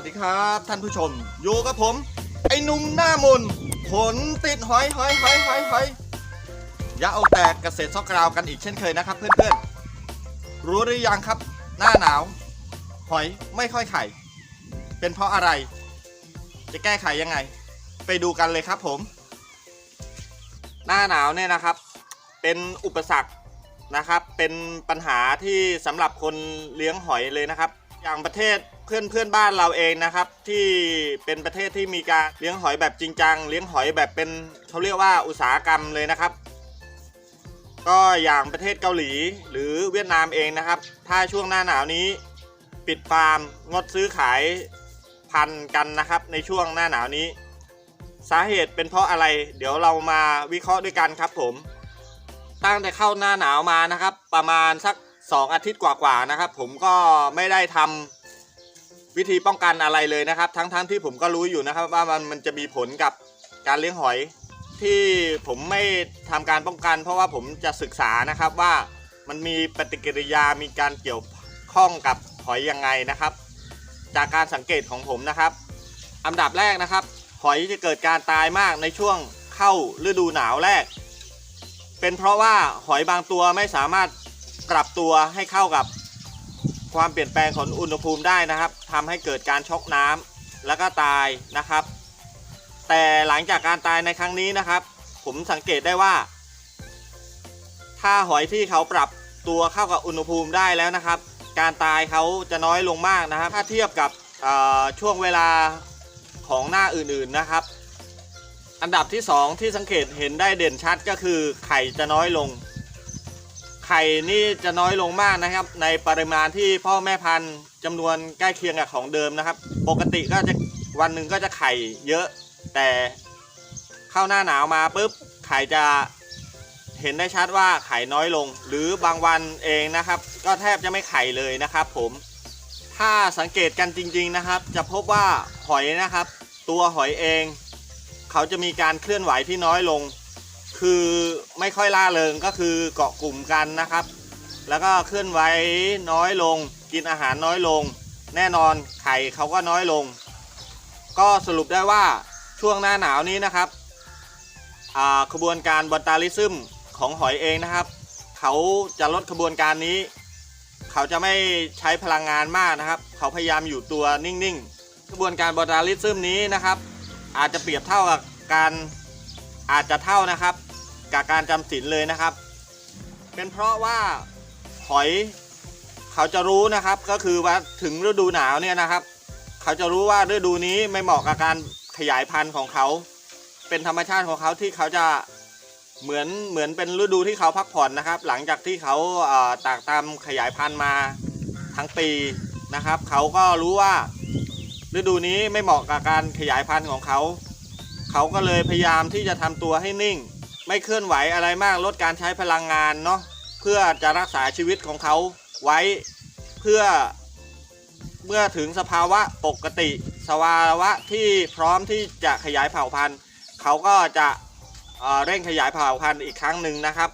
วัสดีครับ ท่านผู้ชม อยู่กับผม ไอ้นุ่มหน้ามนผลติดหอยหอยหอยหอยหอยอย่าเอาแตกเกษตรซอกกราวกันอีกเช่นเคยนะครับ เพื่อนๆ รู้หรือยังครับ หน้าหนาว หอยไม่ค่อยไข่ เป็นเพราะอะไร จะแก้ไขยังไง ไปดูกันเลยครับผม หน้าหนาวเนี่ยนะครับ เป็นอุปสรรคนะครับ เป็นปัญหาที่สำหรับคนเลี้ยงหอยเลยนะครับ อย่างประเทศเพื่อนเพื่อนบ้านเราเองนะครับ ที่เป็นประเทศที่มีการเลี้ยงหอยแบบจริงจัง เลี้ยงหอยแบบเป็นเขาเรียกว่าอุตสาหกรรมเลยนะครับ ก็อย่างประเทศเกาหลีหรือเวียดนามเองนะครับ ถ้าช่วงหน้าหนาวนี้ ปิดฟาร์มงดซื้อขายพันกันนะครับ ในช่วงหน้าหนาวนี้ สาเหตุเป็นเพราะอะไร เดี๋ยวเรามาวิเคราะห์ด้วยกันครับผม ตั้งแต่เข้าหน้าหนาวมานะครับ ประมาณสัก 2 อาทิตย์กว่าๆนะครับ ผมก็ไม่ได้ทำวิธีป้องกันอะไรเลยนะครับ ทั้งๆทที่ผมก็รู้อยู่นะครับ ว่ามันมันจะมีผลกับการเลี้ยงหอย ที่ผมไม่ทำการป้องกัน เพราะว่าผมจะศึกษานะครับว่ามันมีปฏิกิริยามีการเกี่ยวข้องกับหอยยังไงนะครับ จากการสังเกตของผมนะครับ อันดับแรกนะครับ หอยจะเกิดการตายมากในช่วงเข้าฤดูหนาวแรก เป็นเพราะว่าหอยบางตัวไม่สามารถ ปรับตัวให้เข้ากับความเปลี่ยนแปลงของอุณหภูมิได้นะครับทำให้เกิดการช็อกน้ำแล้วก็ตายนะครับ แต่หลังจากการตายในครั้งนี้นะครับ ผมสังเกตได้ว่า ถ้าหอยที่เขาปรับตัวเข้ากับอุณหภูมิได้แล้วนะครับ การตายเขาจะน้อยลงมากนะครับ ถ้าเทียบกับช่วงเวลาของหน้าอื่นๆนะครับ อันดับที่ 2 ที่สังเกตเห็นได้เด่นชัดก็คือไข่จะน้อยลง ไข่นี่จะน้อยลงมากนะครับ ในปริมาณที่พ่อแม่พันธุ์จำนวนใกล้เคียงกับของเดิมนะครับ ปกติก็จะวันหนึ่งก็จะไข่เยอะ แต่เข้าหน้าหนาวมาปุ๊บไข่จะเห็นได้ชัดว่าไข่น้อยลง หรือบางวันเองนะครับ ก็แทบจะไม่ไข่เลยนะครับ ผม ถ้าสังเกตกันจริง ๆนะครับ จะพบว่าหอยนะครับ ตัวหอยเอง เขาจะมีการเคลื่อนไหวที่น้อยลง คือไม่ค่อยล่าเริงก็คือเกาะกลุ่มกันนะครับ แล้วก็เคลื่อนไหวน้อยลง กินอาหารน้อยลง แน่นอนไข่เขาก็น้อยลง ก็สรุปได้ว่าช่วงหน้าหนาวนี้นะครับขบวนการบอตาลิซึมของหอยเองนะครับ เขาจะลดขบวนการนี้ เขาจะไม่ใช้พลังงานมากนะครับ เขาพยายามอยู่ตัวนิ่งๆ กระบวนการบอตาลิซึมนี้นะครับ อาจจะเปรียบเท่ากับการอาจจะเท่านะครับ กับการจำศีลเลยนะครับ เป็นเพราะว่าหอยเขาจะรู้นะครับก็คือว่าถึงฤดูหนาวเนี่ยนะครับ เขาจะรู้ว่าฤดูนี้ไม่เหมาะกับการขยายพันธุ์ของเขา เป็นธรรมชาติของเขาที่เขาจะเหมือนเหมือนเป็นฤดูที่เขาพักผ่อนนะครับ หลังจากที่เขาตากตามขยายพันธุ์มาทั้งปีนะครับ เขาก็รู้ว่าฤดูนี้ไม่เหมาะกับการขยายพันธุ์ของเขา เขาก็เลยพยายามที่จะทำตัวให้นิ่ง ไม่เคลื่อนไหวอะไรมากลดการใช้พลังงานเนาะเพื่อจะรักษาชีวิตของเขาไว้เพื่อเมื่อถึงสภาวะปกติ สภาวะที่พร้อมที่จะขยายเผ่าพันธุ์เขาก็จะเเร่งขยายเผ่าพันธุ์อีกครั้งหนึ่งนะครับ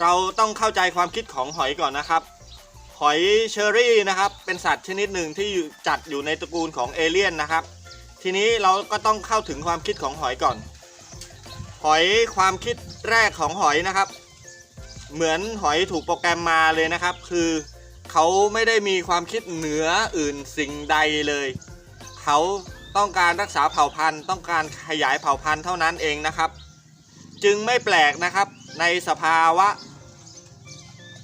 เราต้องเข้าใจความคิดของหอยก่อนนะครับหอยเชอรี่นะครับเป็นสัตว์ชนิดหนึ่งที่จัดอยู่ในตระกูลของเอเลี่ยนนะครับ ทีนี้เราก็ต้องเข้าถึงความคิดของหอยก่อน หอยความคิดแรกของหอยนะครับ เหมือนหอยถูกโปรแกรมมาเลยนะครับ คือเขาไม่ได้มีความคิดเหนืออื่นสิ่งใดเลย เขาต้องการรักษาเผ่าพันธุ์ ต้องการขยายเผ่าพันธุ์เท่านั้นเองนะครับ จึงไม่แปลกนะครับในสภาวะ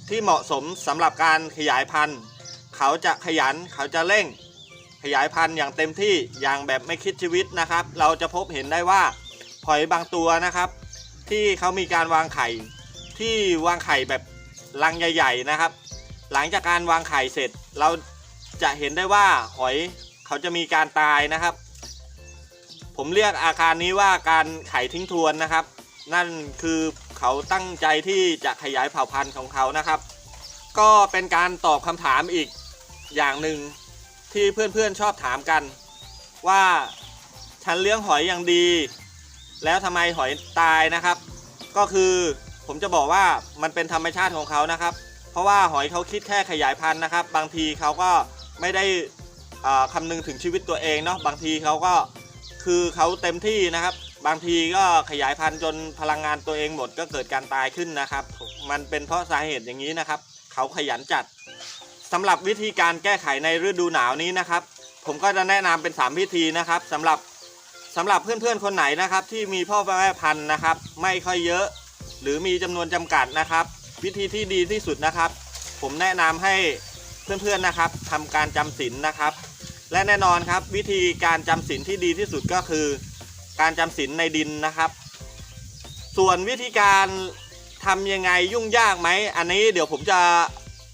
ที่เหมาะสมสำหรับการขยายพันธุ์ เขาจะขยันเขาจะเร่ง ขยายพันธุ์อย่างเต็มที่อย่างแบบไม่คิดชีวิตนะครับ เราจะพบเห็นได้ว่า หอยบางตัวนะครับ ที่เขามีการวางไข่ที่วางไข่แบบรังใหญ่ ๆนะครับ หลังจากการวางไข่เสร็จ เราจะเห็นได้ว่าหอยเขาจะมีการตายนะครับ ผมเรียกอาการนี้ว่าการไข่ทิ้งทวนนะครับ นั่นคือเขาตั้งใจที่จะขยายเผ่าพันธุ์ของเขานะครับ ก็เป็นการตอบคำถามอีกอย่างหนึ่งที่เพื่อนๆชอบถามกัน ว่าฉันเลี้ยงหอยอย่างดี แล้วทำไมหอยตายนะครับ ก็คือผมจะบอกว่ามันเป็นธรรมชาติของเขานะครับ เพราะว่าหอยเขาคิดแค่ขยายพันธุ์นะครับ บางทีเขาก็ไม่ได้อ่าคำนึงถึงชีวิตตัวเองเนาะบางทีเขาก็คือเขาเต็มที่นะครับ บางทีก็ขยายพันธุ์จนพลังงานตัวเองหมดก็เกิดการตายขึ้นนะครับ มันเป็นเพราะสาเหตุอย่างนี้นะครับ เขาขยันจัดสำหรับวิธีการแก้ไขในฤดูหนาวนี้นะครับ ผมก็จะแนะนำเป็น 3 วิธีนะครับสำหรับ สำหรับเพื่อนๆคนไหนนะครับ ที่มีพ่อแม่พันธุ์นะครับ ไม่ค่อยเยอะ หรือมีจำนวนจำกัดนะครับ วิธีที่ดีที่สุดนะครับ ผมแนะนำให้เพื่อนๆนะครับทำการจำศีลนะครับ และแน่นอนครับ วิธีการจำศีลที่ดีที่สุดก็คือ การจำศีลในดินนะครับ ส่วนวิธีการทำยังไงยุ่งยากไหมอันนี้เดี๋ยวผมจะ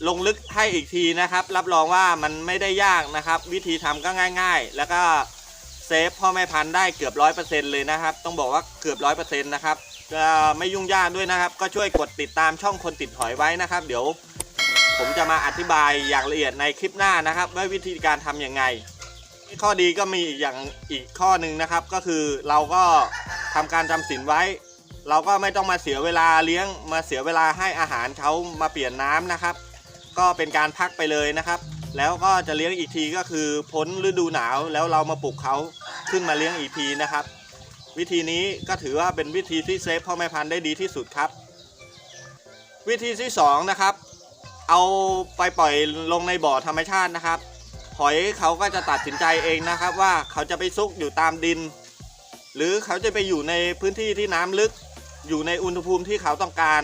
ลงลึกให้อีกทีนะครับ รับรองว่ามันไม่ได้ยากนะครับ วิธีทำก็ง่าย ๆ แล้วก็ เซฟพ่อแม่พันธุ์ได้เกือบร้อยเปอร์เซ็นต์เลยนะครับ ต้องบอกว่าเกือบร้อยเปอร์เซ็นต์นะครับไม่ยุ่งยากด้วยนะครับ ก็ช่วยกดติดตามช่องคนติดหอยไว้นะครับ เดี๋ยวผมจะมาอธิบายอย่างละเอียดในคลิปหน้านะครับ ว่าวิธีการทำยังไง ข้อดีก็มีอีกอย่างอีกข้อหนึ่งนะครับ ก็คือเราก็ทำการจำศีลไว้ เราก็ไม่ต้องมาเสียเวลาเลี้ยงมาเสียเวลาให้อาหารเขามาเปลี่ยนน้ำนะครับ ก็เป็นการพักไปเลยนะครับ แล้วก็จะเลี้ยงอีกทีก็คือพ้นฤดูหนาวแล้วเรามาปลุกเขาขึ้นมาเลี้ยงอีกทีนะครับ วิธีนี้ก็ถือว่าเป็นวิธีที่เซฟพ่อแม่พันธุ์ได้ดีที่สุดครับ วิธีที่สองนะครับเอาไปปล่อยลงในบ่อธรรมชาตินะครับ หอยเขาก็จะตัดสินใจเองนะครับ ว่าเขาจะไปซุกอยู่ตามดิน หรือเขาจะไปอยู่ในพื้นที่ที่น้ำลึก อยู่ในอุณหภูมิที่เขาต้องการ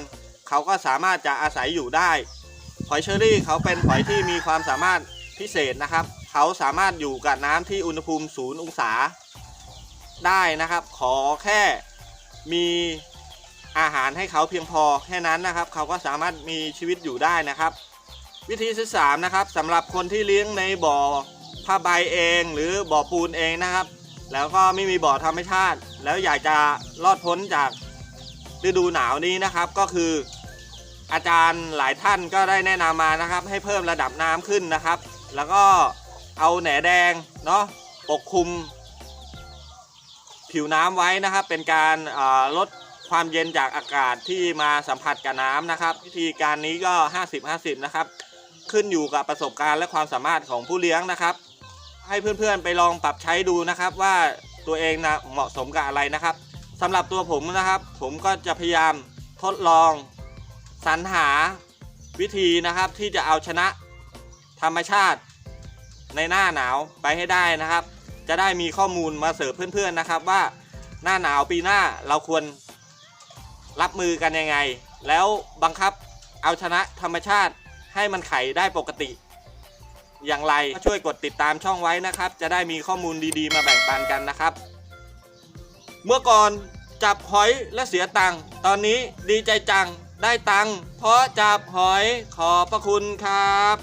เขาก็สามารถจะอาศัยอยู่ได้ หอยเชอรี่เขาเป็นหอยที่มีความสามารถพิเศษนะครับ เขาสามารถอยู่กับน้ำที่อุณหภูมิศูนย์องศาได้นะครับ ขอแค่มีอาหารให้เขาเพียงพอแค่นั้นนะครับ เขาก็สามารถมีชีวิตอยู่ได้นะครับ วิธีที่สามนะครับสำหรับคนที่เลี้ยงในบ่อผ้าใบเอง หรือบ่อปูนเองนะครับ แล้วก็ไม่มีบ่อธรรมชาติ แล้วอยากจะรอดพ้นจากฤดูหนาวนี้นะครับ ก็คือ อาจารย์หลายท่านก็ได้แนะนำมานะครับ ให้เพิ่มระดับน้ำขึ้นนะครับ แล้วก็เอาแหนแดงเนาะปกคลุม ผิวน้ำไว้นะครับ เป็นการลดความเย็นจากอากาศที่มาสัมผัสกับน้ำนะครับ วิธีการนี้ก็ 50-50 นะครับ ขึ้นอยู่กับประสบการณ์และความสามารถของผู้เลี้ยงนะครับ ให้เพื่อนๆไปลองปรับใช้ดูนะครับว่าตัวเองนะเหมาะสมกับอะไรนะครับสำหรับตัวผมนะครับ ผมก็จะพยายามทดลอง สรรหาวิธีนะครับที่จะเอาชนะธรรมชาติในหน้าหนาวไปให้ได้นะครับ จะได้มีข้อมูลมาเสิร์ฟเพื่อนๆนะครับว่าหน้าหนาวปีหน้าเราควรรับมือกันยังไง แล้วบังคับเอาชนะธรรมชาติให้มันไข่ได้ปกติ อย่างไรช่วยกดติดตามช่องไว้นะครับ จะได้มีข้อมูลดีๆ มาแบ่งปันกันนะครับ เมื่อก่อนจับหอยและเสียตังค์ตอนนี้ดีใจจัง ได้ตังค์เพราะจับหอยขอบพระคุณครับ